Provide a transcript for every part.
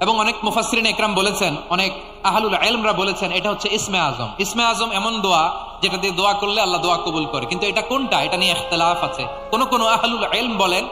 এবং অনেক মুফাসরিন একরাম বলেছেন, অনেক আহলুল আলমরা বলেছেন, এটা হচ্ছে ইসমে আজম। ইসমে আজম এমন দোয়া যেটা দিয়ে দোয়া করলে আল্লাহ দোয়া কবুল করে। কিন্তু এটা কোনটা? এটা নিয়ে ইখতিলাফ আছে। কোন কোন আহলুল ইলম বলেন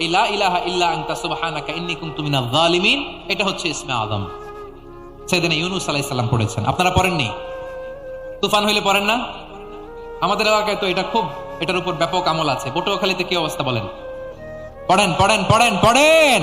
ইলা ইলাহা ইল্লা আনতা সুবহানাকা ইন্নী কুনতু মিনাজ জালিমিন এটা হচ্ছে ইসমে আজম। সেদিনে ইউনুস আলাইহিস সালাম পড়েছেন। আপনারা পড়েননি? তুফান হইলে পড়েন না? আমাদের এলাকায় তো এটা খুব, এটার উপর ব্যাপক আমল আছে। পটুয়াখালীতে কি অবস্থা বলেন? পড়েন পড়েন পড়েন পড়েন!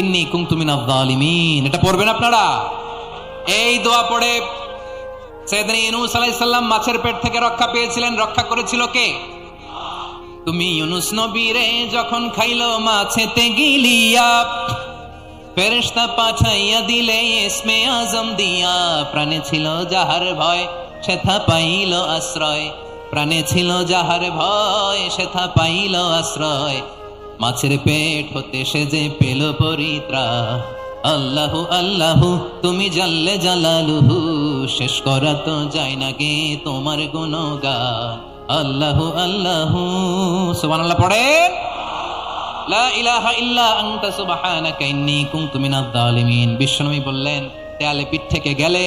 ইন্নী কুনতু মিনাজ জালিমিন এটা পড়বেন আপনারা? এই দোয়া পড়ে আলাইহিস সালাম মাছের পেট থেকে রক্ষা পেয়েছিলেন। রক্ষা করেছিল কে? তুমি ইউনুস যখন মাছেতে গিলিয়া, ফেরেশতা পাঠাইয়া দিলে ইসমে আজম দিয়া। প্রাণে ছিল যাহার ভয়, সেথা পাইল আশ্রয়। প্রাণে ছিল যাহার ভয়, সেথা পাইল আশ্রয়। মাছের পেট হতে সে যে পেল পরিত্রা। আল্লাহু আল্লাহু, তুমি জাল্লে জালালুহু, শেষ করা তো যায় না গে তোমার গুণগান। আল্লাহু আল্লাহু, সুবহানাল্লাহ পড়েন। লা ইলাহা ইল্লা আনতা সুবহানাকা ইন্নী কুনতু মিনাজ জালিমিন বিশ্বনবী বললেন, দেয়ালে পিঠ থেকে গেলে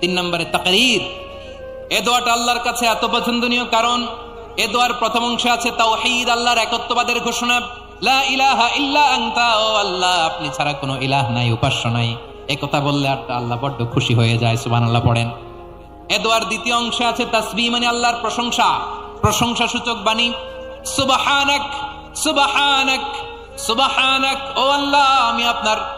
তিন নম্বরে তকরির। এ দোয়াটা আল্লাহর কাছে এত পছন্দনীয় কারণ, এ দোয়ার প্রথম অংশে আছে তাওহীদ, আল্লাহর একত্ববাদের ঘোষণা। লা ইলাহা ইল্লা আনতা, ও আল্লাহ, আপনি ছাড়া কোনো ইলাহ নাই, উপাস্য নাই। এ কথা বললে আর আল্লাহ বড্ড খুশি হয়ে যায়, সুবহানাল্লাহ পড়েন। এ দোয়ার দ্বিতীয় অংশে আছে তাসবিহ মানে আল্লাহর প্রশংসা। প্রশংসা সূচক বাণী। সুবহানাক সুবহানাক, সুবাহানাক, ও আল্লাহ, আমি আপনার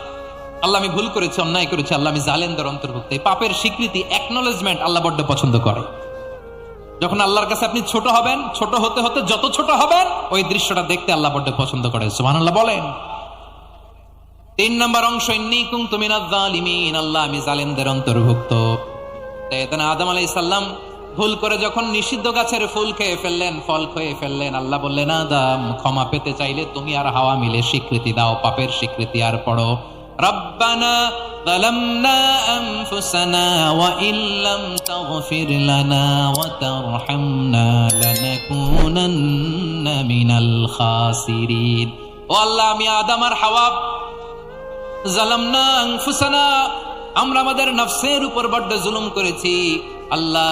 আল্লাহ আমি ভুল করেছি, অন্যায় করেছি, আল্লাহ আমি জালেমদের অন্তর্ভুক্ত। এই পাপের স্বীকৃতি অ্যাকনোলেজমেন্ট আল্লাহ বড্ড পছন্দ করে। যখন আল্লাহর কাছে আপনি ছোট হবেন, ছোট হতে হতে যত ছোট হবেন, ওই দৃশ্যটা দেখতে আল্লাহ বড্ড পছন্দ করে। সুবহানাল্লাহ বলেন। তিন নম্বর অংশ আল্লাহ আমি অন্তর্ভুক্ত। আদম আলাইহিস সালাম ভুল করে যখন নিষিদ্ধ গাছের ফুল খেয়ে ফেললেন, ফল খেয়ে ফেললেন, আল্লাহ বললেন, আদম, ক্ষমা পেতে চাইলে তুমি আর হাওয়া মিলে স্বীকৃতি দাও, পাপের স্বীকৃতি আর পড়ো। রব্বানা ظلمنا أنفسنا وإن لم تغفر لنا وترحمنا لنكونن من الخاسرين ও আল্লাহ আমি আদম আর হাওয়া জালামনা আনফুসানা আমরা আমাদের নফসের উপর বড্ড জুলুম করেছি আল্লাহ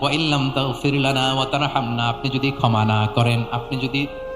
ওয়া ইল্লাম তাগফির লানা ওয়া তারহামনা আপনি যদি ক্ষমা না করেন আপনি যদি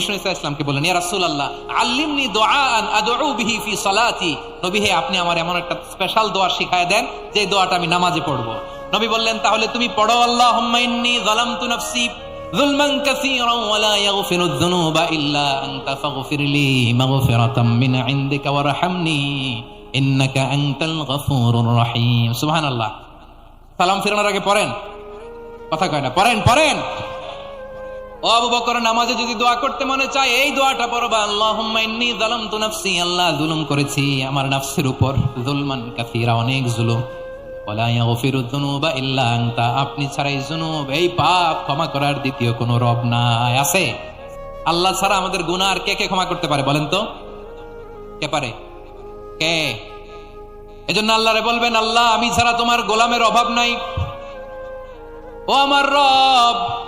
ইয়া আল্লিমনি বিহি ফি সালাতি। নবী হে, আপনি আমার এমন একটা স্পেশাল দোয়া শিখায় দেন, যে দোয়াটা আমি নামাজে পড়ব। নবী বললেন, তাহলে তুমি পড়ো সুবহানাল্লাহ। সালাম ফিরানোর আগে পড়েন। কথা কয় না, পড়েন পড়েন। এই আপনি ছাড়া এই জুনুব, এই পাপ ক্ষমা করার দ্বিতীয় কোনো রব নাই, আছে? আল্লাহ ছাড়া আমাদের গুনাহ আর কে কে ক্ষমা করতে পারে বলেন তো? কে পারে? কে? এজন্য আল্লাহরে বলবেন, আল্লাহ, আমি ছাড়া তোমার গোলামের অভাব নাই। ও আমার রব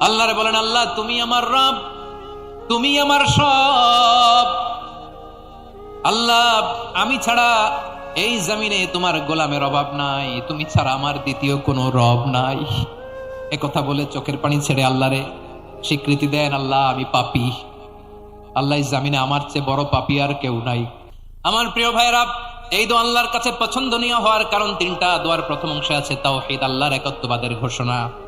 আল্লাহরে বলেন, আল্লাহ, তুমি আমার রব, তুমি আমার সব। আল্লাহ, আমি ছাড়া এই জমিনে তোমার গোলামের অভাব নাই, তুমি ছাড়া আমার দ্বিতীয় কোনো রব নাই। এ কথা বলে চোখের পানি ছেড়ে আল্লাহরে স্বীকৃতি দেন, আল্লাহ, আমি পাপি। আল্লাহ জামিনে আমার চেয়ে বড় পাপি আর কেউ নাই। আমার প্রিয় ভাইরা এই দোয়া আল্লাহর কাছে পছন্দনীয় হওয়ার কারণ তিনটা। দোয়ার প্রথম অংশে আছে তাও আল্লাহর একত্ববাদের ঘোষণা।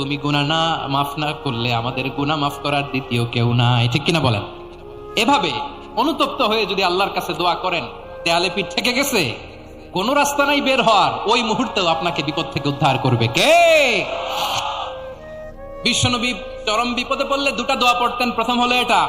তুমি গুণা না, মাফ না করলে আমাদের গুণা মাফ করার দ্বিতীয় কেউ নাই। ঠিক কিনা বলেন? এভাবে অনুতপ্ত হয়ে যদি আল্লাহর কাছে দোয়া করেন, দেয়ালে পিঠ থেকে গেছে, কোন রাস্তা নাই বের হওয়ার, ওই মুহূর্তেও আপনাকে বিপদ থেকে উদ্ধার করবে। কে? বিশ্বনবী চরম বিপদে পড়লে দুটা দোয়া পড়তেন। প্রথম হলো এটা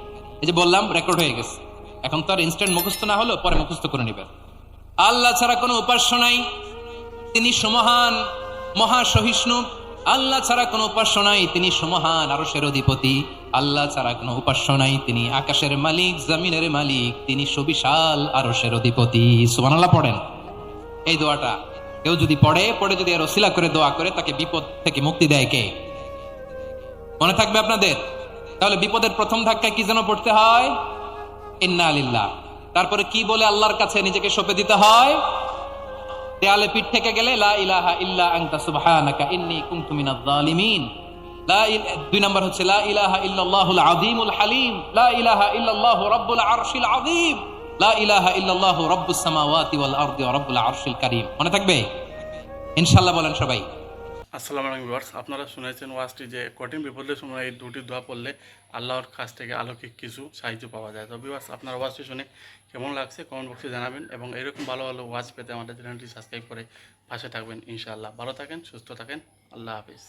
এই যে বললাম রেকর্ড হয়ে গেছে। এখন তো আর ইনস্ট্যান্ট মুখস্থ না হলো পরে মুখস্থ করে নেবেন আল্লাহ ছাড়া কোনো উপাস্য নাই। তিনি সমহান মহাসহিষ্ণু। আল্লাহ ছাড়া কোনো উপাস্য নাই। তিনি সমহান আরশের অধিপতি। আল্লাহ ছাড়া কোনো উপাস্য নাই। তিনি আকাশের মালিক, জমিনের মালিক। তিনি সুবিশাল আরশের অধিপতি। সুবহানাল্লাহ পড়েন। এই দোয়াটা কেউ যদি পড়ে পড়ে যদি আর ওসিলা করে দোয়া করে, তাকে বিপদ থেকে মুক্তি দেয় কে? মনে থাকবে আপনাদের? তাহলে বিপদের প্রথম ধাক্কায় কি যেন পড়তে হয়? ইন্না আলিল্লাহ তারপরে কি বলে আল্লাহর কাছে নিজেকে সঁপে দিতে হয়? দেয়ালে পিঠ থেকে গেলে, লা ইলাহা ইল্লা আনতা সুবহানাকা ইন্নী কুনতু মিনাজ জালিমিন লা দুই নাম্বার হচ্ছে, লা ইলাহা ইল্লাল্লাহুল আযীমুল হালিম। লা ইলাহা ইল্লাল্লাহু রাব্বুল আরশিল আযীম। লা ইলাহা ইল্লাল্লাহু রাব্বুস সামাওয়াতি ওয়াল আরদি ওয়া রাব্বুল আরশিল কারীম। মনে থাকবে? ইনশাআল্লাহ বলেন সবাই। আসসালামু আলাইকুম ভিউয়ার্স, আপনারা শুনেছেন ওয়াজটি যে কঠিন বিপদের সময় এই দুটি দোয়া পড়লে আল্লাহর কাছ থেকে আলৌকিক কিছু সাহায্য পাওয়া যায়। তো ভিউয়ার্স, আপনার ওয়াজটি শুনে কেমন লাগছে কমেন্ট বক্সে জানাবেন এবং এরকম ভালো ভালো ওয়াজ পেতে আমাদের চ্যানেলটি সাবস্ক্রাইব করে পাশে থাকবেন ইনশাআল্লাহ। ভালো থাকেন, সুস্থ থাকেন, আল্লাহ হাফিজ।